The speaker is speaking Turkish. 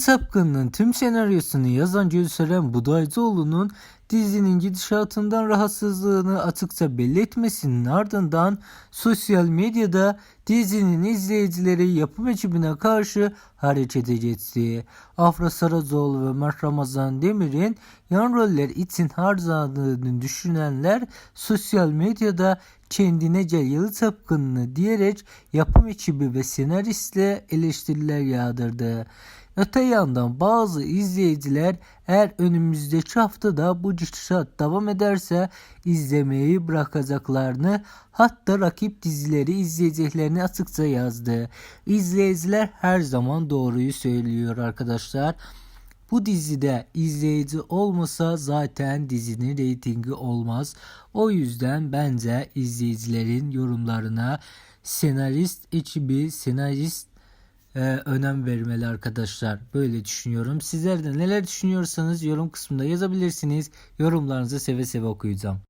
Sapkın'ın tüm senaryosunu yazan Gülseren Budaycıoğlu'nun dizinin gidişatından rahatsızlığını açıkça belli etmesinin ardından sosyal medyada dizinin izleyicileri yapım ekibine karşı harekete geçti. Afra Saracoğlu ve Mert Ramazan Demir'in yan roller için harcadığını düşünenler sosyal medyada kendine gel Yalı Sapkın'ını diyerek yapım ekibi ve senaristle eleştiriler yağdırdı. Öte yandan bazı izleyiciler eğer önümüzdeki haftada bu gidişat devam ederse izlemeyi bırakacaklarını hatta rakip dizileri izleyeceklerini açıkça yazdı. İzleyiciler her zaman doğruyu söylüyor arkadaşlar. Bu dizide izleyici olmasa zaten dizinin reytingi olmaz. O yüzden bence izleyicilerin yorumlarına senarist ekibi, senarist e, önem vermeli arkadaşlar. Böyle düşünüyorum. Sizler de neler düşünüyorsanız yorum kısmında yazabilirsiniz. Yorumlarınızı seve seve okuyacağım.